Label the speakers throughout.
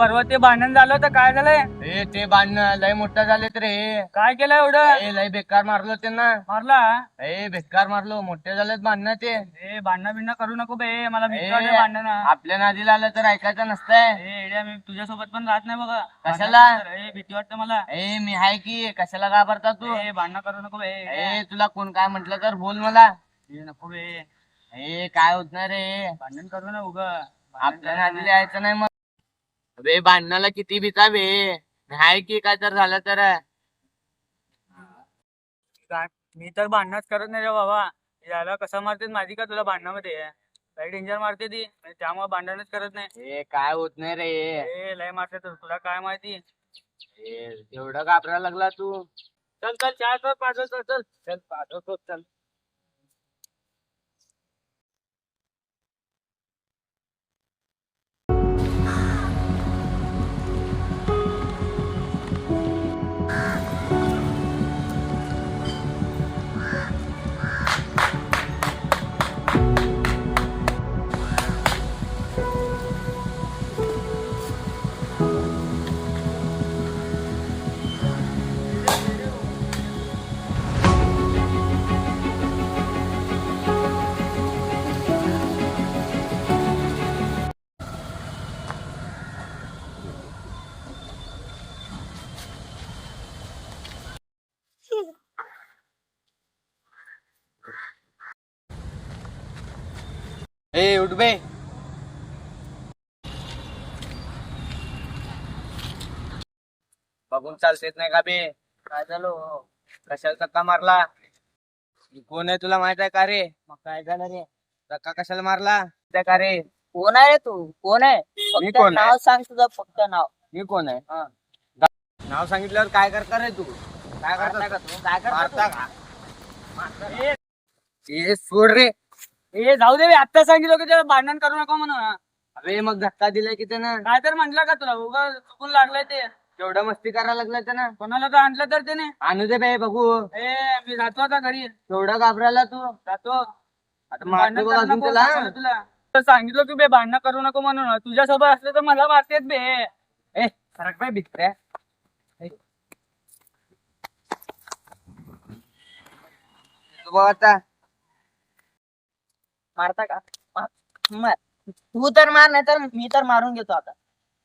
Speaker 1: परवा ते भांडण झालं तर काय झालंय?
Speaker 2: ए ते भांडणं लय मोठं झालेत रे.
Speaker 1: काय केलं एवढं?
Speaker 2: ए लय बेकार मारलो त्यांना.
Speaker 1: मारला?
Speaker 2: ए बेकार मारलो मोठे झालेत भांडणं ते.
Speaker 1: ए भांडणं बिंडणं करू नको बे मला भीती वाटते भांडणं
Speaker 2: आपल्या नादीला आलं तर ऐकायचं नसतंय.
Speaker 1: ए एड्या मी तुझ्यासोबत पण राहत नाही बघा.
Speaker 2: कशाला?
Speaker 1: भांडणं. ए भीती वाटते मला.
Speaker 2: ए मी हाय की कशाला घाबरता तू?
Speaker 1: ए भांडणं करू नको बे.
Speaker 2: ए तुला कोण काय म्हंटल तर बोल मला.
Speaker 1: ए, नको बे.
Speaker 2: ए काय होत नाही रे.
Speaker 1: भांडण करू ना उग.
Speaker 2: आपल्या नादीला यायचं नाही मग. बे भांडणाला किती भीता बे. हाय की काय तर झालं तर.
Speaker 1: मी तर भांडणच करत नाही रे बाबा. याला कसं मारते माहिती का तुला भांडणामध्ये? लय डेंजर मारते ती. त्यामुळे भांडणच करत नाही.
Speaker 2: ए काय होत नाही रे.
Speaker 1: ए लय मारते तर तुला काय माहिती?
Speaker 2: ए, एवढं घाबरायला लागला तू.
Speaker 1: चल चल चार तर पाठवतो चल. चल पाठवतो चल.
Speaker 2: ए उठ बे. बघून चालतेच नाही का बे? काय झालो? कशाला धक्का मारला? मी कोण आहे तुला माहीत आहे का रे?
Speaker 1: मग काय झालं रे?
Speaker 2: धक्का कशाला मारला? त्या का रे?
Speaker 3: कोण आहे तू? कोण आहे?
Speaker 2: मी
Speaker 3: फक्त
Speaker 2: कोण आहे?
Speaker 3: नाव सांग तुझं फक्त नाव.
Speaker 2: मी कोण आहे?
Speaker 3: हा.
Speaker 2: नाव सांगितल्यावर काय करता रे तू? काय करता
Speaker 3: का तू? काय करता
Speaker 2: मारता? का? ए सोड रे.
Speaker 1: ए जाऊ दे बे, आत्ता सांगितलं की त्याला भांडण करू नका म्हणून.
Speaker 2: अरे मग धक्का दिलाय की त्यानं?
Speaker 1: काय तर म्हंटल का तुला? उगा चुकून लागलंय ते.
Speaker 2: केवढं मस्ती करायला लागलाय त्यानं?
Speaker 1: कोणाला तर आणलं तर त्याने.
Speaker 2: आणू दे बे बघू.
Speaker 1: ए मी जातो आता घरी.
Speaker 2: केवढा घाबरायला तू?
Speaker 1: जातो.
Speaker 2: आता
Speaker 1: भांडण
Speaker 2: मारतो बघ
Speaker 1: करू
Speaker 2: अजून
Speaker 1: नको,
Speaker 2: तुला
Speaker 1: सांगितलं तुला. तर सांगितलं की बे भांडणं करू नको म्हणून. तुझ्यासोबत असले तर मला मारतेत बे.
Speaker 2: ए फरक बाय भित्र्या तू बघ आता.
Speaker 3: मारता का? मार. तू तर मार नाही तर मी तर मारून घेतो आता.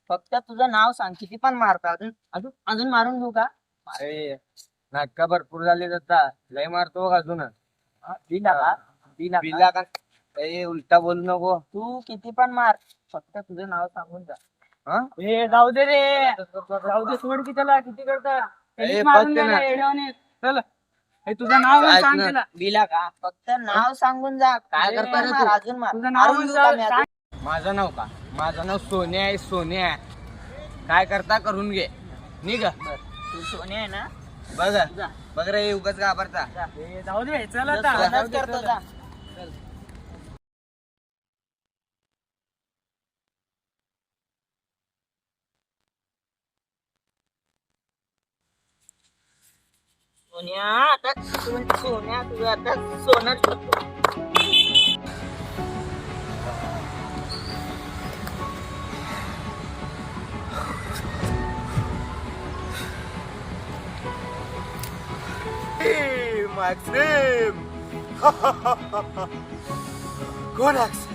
Speaker 3: फक्त तुझं नाव सांग किती पण मारतो. अजून अजून अजून मारून घेऊ का?
Speaker 2: अरे नाटका भरपूर झाली आता. लय मारतो बघ अजून.
Speaker 3: का का?
Speaker 2: का? ए उलटा बोलू नको.
Speaker 3: तू किती पण मार. फक्त तुझं नाव सांगून जा.
Speaker 2: हा?
Speaker 1: ए जाऊ दे रे. जाऊ दे. सोड की त्याला. किती करता?
Speaker 2: ए.
Speaker 1: चल. हे तुझं नाव
Speaker 2: ऐक
Speaker 1: सांग
Speaker 2: ना.
Speaker 1: त्याला
Speaker 3: दिला का फक्त नाव सांगून जा काय करता रे
Speaker 2: मार,
Speaker 3: तू? अजून मार
Speaker 1: तुझं नाव
Speaker 3: मारून का मी
Speaker 1: सांग.
Speaker 3: अजून?
Speaker 2: माझं नाव का माझं नाव सोन्या आहे सोन्या आहे. काय करता करून घे निघ.
Speaker 3: तू सोने आहे ना
Speaker 2: बघ
Speaker 3: जा.
Speaker 2: बघ रे उगाच घाबरता
Speaker 1: ए, जाऊ दे चल आता
Speaker 3: करतो. जा सोन्या आता सो- सोन्या तुझं आता सोनच करतो
Speaker 2: Maxim! Konax!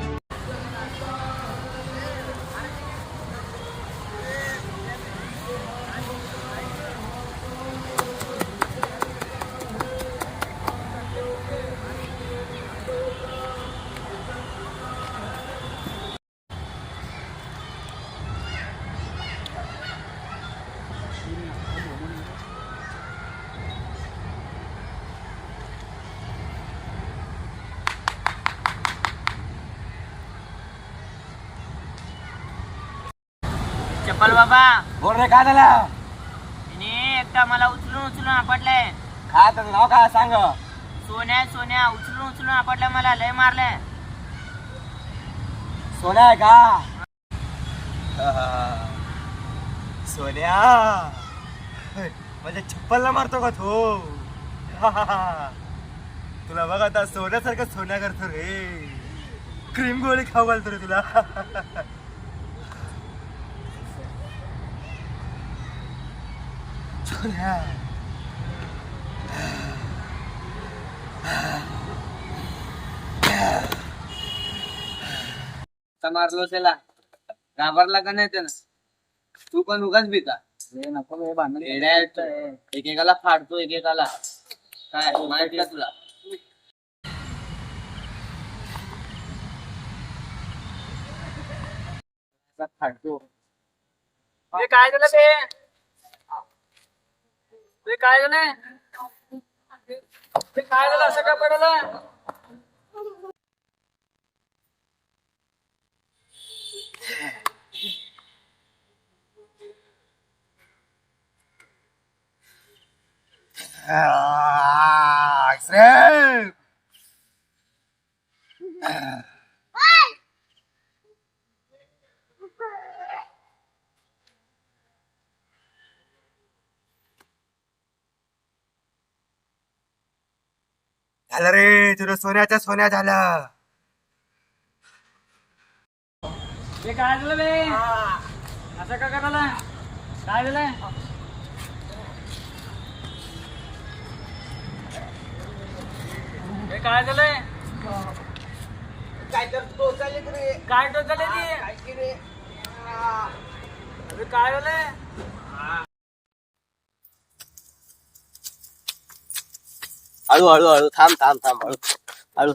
Speaker 4: चप्पल बाबा.
Speaker 5: बोल रे काय झालं?
Speaker 4: तिने एकटा मला उचलून उचलून आपटलंय
Speaker 5: काय त्याचं नाव काय सांग?
Speaker 4: सोन्या सोन्या उचलून उचलून आपटल्या मला लय मारलंय
Speaker 5: सोन्या आहे का? सोन्या? म्हणजे चप्पलला मारतो का तो? तुला बघ आता सोन्यासारखं सोन्या करतो रे. क्रीम गोळी खाऊ घालतो रे तुला.
Speaker 4: मारलो त्याला? घाबरला का नाही त्यानं? तू पण उगाच भीता.
Speaker 1: नको भांडण
Speaker 4: येड्या आहेत. एकेकाला फाडतो एकेकाला. काय माहिती का तुला? फाडतो.
Speaker 1: ते काय झालं ते? काय झालंय ते काय झालं? असं का पडलं?
Speaker 5: Extreme! झालं रे तुझं सोन्याच्या सोन्या झालं.
Speaker 1: ते काय झालं बे असं का करायला? काय झालं हे काय झालंय
Speaker 4: काय तर रे.
Speaker 1: काय ती?
Speaker 4: रे.
Speaker 1: अरे काय झालंय
Speaker 5: हळू हळू हळू थांब थांब थांब हळू हळू.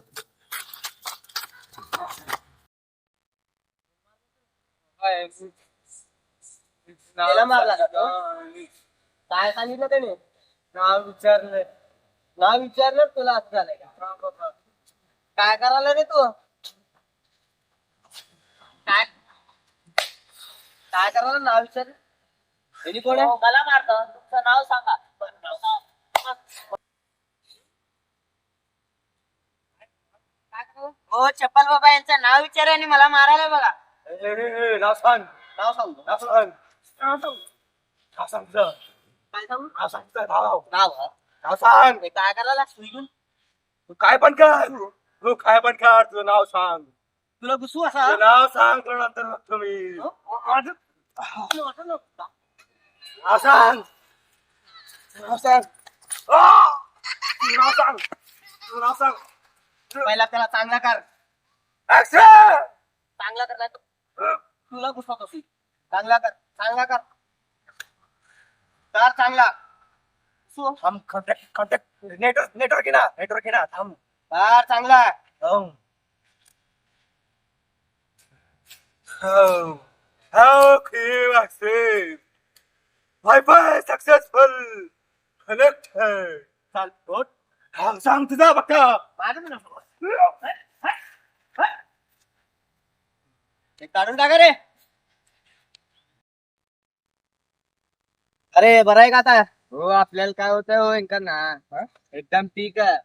Speaker 4: त्याला मारला का तो? काय सांगितलं त्याने? नाव विचारलं नाव विचारलं तुला असं झालंय का? काय करायला रे तू? काय? काय करायला नाव विचार त्यांनी कोण आहे? मला मारतो. तुमचं नाव सांगा. हो चप्पल बाबा यांचं नाव विचार आणि मला मारायला बघा
Speaker 5: नाव सांग
Speaker 4: नाव सांगतो
Speaker 5: नाव सांग
Speaker 4: नाव सांगतो
Speaker 5: नाव सांग.
Speaker 4: काय सांगू
Speaker 5: नाव सांग नाव
Speaker 4: नाव हा?
Speaker 5: नाव सांग
Speaker 4: हे काय करायला सुईगून
Speaker 5: तू काय पण कर तू काय पण कर तुझं नाव सांग
Speaker 4: तुला घुसू असा
Speaker 5: तुझं नाव सांग तुला नंतर बघतो मी नाव सांग नाव सांग आ! तुझं नाव सांग तुझं नाव सांग
Speaker 4: पहिला त्याला चांगला कर! चांगला कर नाही तर तुला घुसवत असेल. चांगला कर. चांगला कर. कर चांगला. सु-
Speaker 5: थांब कॉन्टॅक्ट कॉन्टॅक्ट नेटवर्क नेटवर्क ना. नेटवर्क ना. थांब.
Speaker 4: कर चांगला.
Speaker 5: थांब. Wi-Fi successful. Connected.
Speaker 4: चाल
Speaker 5: सांग तुझा बघा
Speaker 4: माझं हे काढून टाका रे अरे बरं आहे का आता? हो आपल्याला काय होत हो ना एकदम ठीक आहे.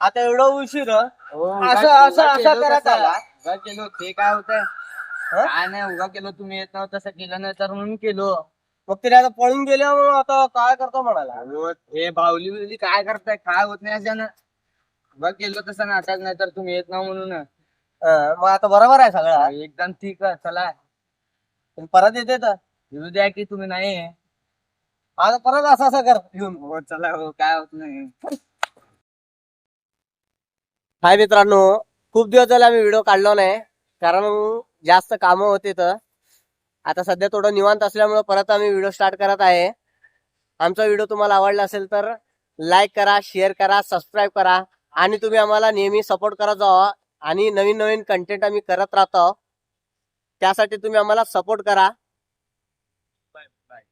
Speaker 4: आता एवढं उशीर असं असं असं करत आला?
Speaker 2: उगा केलो ते काय होत काय नाही उगा केलो तुम्ही येत नव्हतं तसं केलं नाही तर म्हणून केलो.
Speaker 4: मग तिने आता पळून गेले मग आता काय करतो म्हणाला?
Speaker 2: अहो, हे बावली बिवली काय करताय? काय होत नाही अशानं उगा केलो तसं नाटक नाही तर तुम्ही येत ना म्हणून.
Speaker 4: मग आता बरोबर आहे सगळं.
Speaker 2: एकदम ठीक आहे चला.
Speaker 4: पण परत येते तर.
Speaker 2: येऊ द्या की तुम्ही नाही
Speaker 4: आता परत असं असं कर. घेऊन
Speaker 2: हो चला हो काय होत नाही.
Speaker 4: हाय मित्रांनो खूप दिवस झाले आम्ही व्हिडिओ काढलो नाही कारण जास्त कामं होते तर आता सध्या थोडं निवांत असल्यामुळे परत आम्ही व्हिडिओ स्टार्ट करत आहे. आमचा व्हिडिओ तुम्हाला आवडला असेल तर लाईक करा शेअर करा सबस्क्राईब करा. आणि तुम्ही आम्हाला नेहमी सपोर्ट करत जावा आणि नवीन नवीन कंटेंट आम्ही करत राहतो त्यासाठी तुम्ही आम्हाला सपोर्ट करा बाय
Speaker 5: बाय